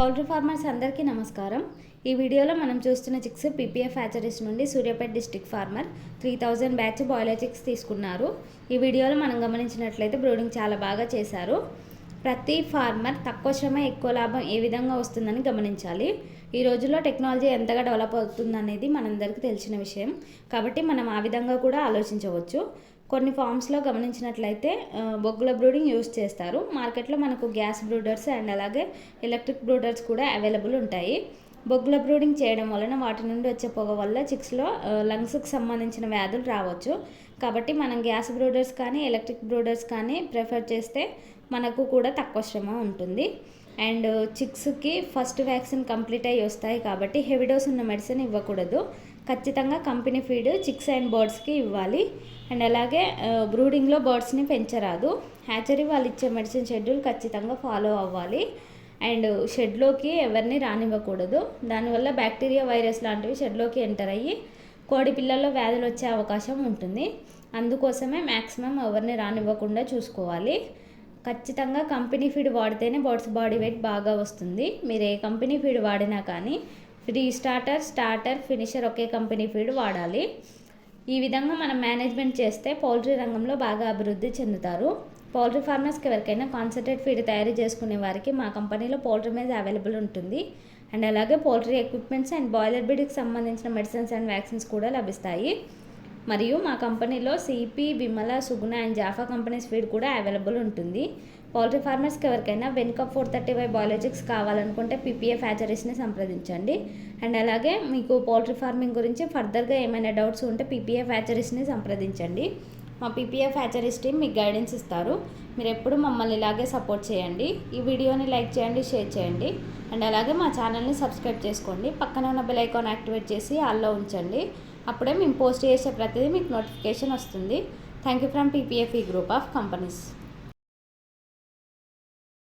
Poultry farmers అందరికీ నమస్కారం. ఈ వీడియోలో మనం చూస్తున్న చిక్స్ పీపీఎఫ్ హ్యాచరీస్ నుండి Suryapet district farmer three thousand batch broiler chicks తీసుకున్నారు. ఈ వీడియోలో మనం గమనించినట్లయితే బ్రూడింగ్ చాలా బాగా చేశారు. ప్రతి ఫార్మర్ తక్కువ శ్రమ ఎక్కువ లాభం ఏ విధంగా వస్తుందని గమనించాలి. ఈ రోజుల్లో టెక్నాలజీ ఎంతగా డెవలప్ అవుతుందనేది మనందరికీ తెలిసిన విషయం. కాబట్టి మనం ఆ విధంగా కూడా ఆలోచించవచ్చు. కొన్ని ఫామ్స్లో గమనించినట్లయితే బొగ్గుల బ్రూడింగ్ యూస్ చేస్తారు. మార్కెట్లో మనకు గ్యాస్ బ్రూడర్స్ అండ్ అలాగే ఎలక్ట్రిక్ బ్రూడర్స్ కూడా అవైలబుల్ ఉంటాయి. బొగ్గుల బ్రూడింగ్ చేయడం వలన వాటి నుండి వచ్చే పొగ వల్ల చిక్స్లో లంగ్స్కి సంబంధించిన వ్యాధులు రావచ్చు. కాబట్టి మనం గ్యాస్ బ్రూడర్స్ కానీ ఎలక్ట్రిక్ బ్రూడర్స్ కానీ ప్రిఫర్ చేస్తే మనకు కూడా తక్కువ శ్రమ ఉంటుంది. అండ్ చిక్స్కి ఫస్ట్ వ్యాక్సిన్ కంప్లీట్ అయ్యి వస్తాయి కాబట్టి హెవీ డోస్ ఉన్న మెడిసిన్ ఇవ్వకూడదు. ఖచ్చితంగా కంపెనీ ఫీడ్ చిక్స్ అండ్ బర్డ్స్కి ఇవ్వాలి. అండ్ అలాగే బ్రూడింగ్లో బర్డ్స్ని పెంచరాదు. హ్యాచరీ వాళ్ళు ఇచ్చే మెడిసిన్ షెడ్యూల్ ఖచ్చితంగా ఫాలో అవ్వాలి. అండ్ షెడ్లోకి ఎవరిని రానివ్వకూడదు. దానివల్ల బ్యాక్టీరియా వైరస్ లాంటివి షెడ్లోకి ఎంటర్ అయ్యి కోడి పిల్లల్లో వ్యాధులు వచ్చే అవకాశం ఉంటుంది. అందుకోసమే మ్యాక్సిమం ఎవరిని రానివ్వకుండా చూసుకోవాలి. ఖచ్చితంగా కంపెనీ ఫీడ్ వాడితేనే బర్డ్స్ బాడీ వెయిట్ బాగా వస్తుంది. మీరు ఏ కంపెనీ ఫీడ్ వాడినా కానీ ఫ్రీ స్టార్టర్ స్టార్టర్ ఫినిషర్ ఒకే కంపెనీ ఫీడ్ వాడాలి. ఈ విధంగా మనం మేనేజ్మెంట్ చేస్తే పౌల్ట్రీ రంగంలో బాగా అభివృద్ధి చెందుతారు. పౌల్ట్రీ ఫార్మర్స్కి ఎవరికైనా కాన్సన్ట్రేట్ ఫీడ్ తయారు చేసుకునే వారికి మా కంపెనీలో పౌల్ట్రీ మీద అవైలబుల్ ఉంటుంది. అండ్ అలాగే పౌల్ట్రీ ఎక్విప్మెంట్స్ అండ్ బాయిలర్ బీడ్కి సంబంధించిన మెడిసిన్స్ అండ్ వ్యాక్సిన్స్ కూడా లభిస్తాయి. మరియు మా కంపెనీలో CP Bimal Suguna and Jaffa companies feed కూడా అవైలబుల్ ఉంటుంది. పౌల్ట్రీ ఫార్మర్స్కి ఎవరికైనా వెనుక ఫోర్ థర్టీ ఫైవ్ బయాలజిక్స్ కావాలనుకుంటే పీపీఎఫ్ హ్యాచరీస్ని సంప్రదించండి. అండ్ అలాగే మీకు పౌల్ట్రీ ఫార్మింగ్ గురించి ఫర్దర్గా ఏమైనా డౌట్స్ ఉంటే పీపీఎఫ్ హ్యాచరీస్ని సంప్రదించండి. మా పీపీఎఫ్ హ్యాచరీస్ టీమ్ మీకు గైడెన్స్ ఇస్తారు. మీరు ఎప్పుడు మమ్మల్ని ఇలాగే సపోర్ట్ చేయండి. ఈ వీడియోని లైక్ చేయండి షేర్ చేయండి. అండ్ అలాగే మా ఛానల్ని సబ్స్క్రైబ్ చేసుకోండి. పక్కన ఉన్న బెల్ ఐకాన్ యాక్టివేట్ చేసి ఆల్లో ఉంచండి. అప్పుడే మేము పోస్ట్ చేసే ప్రతిదీ మీకు నోటిఫికేషన్ వస్తుంది. థ్యాంక్ యూ ఫ్రమ్ పీపీఎఫ్ ఈ గ్రూప్ ఆఫ్ కంపెనీస్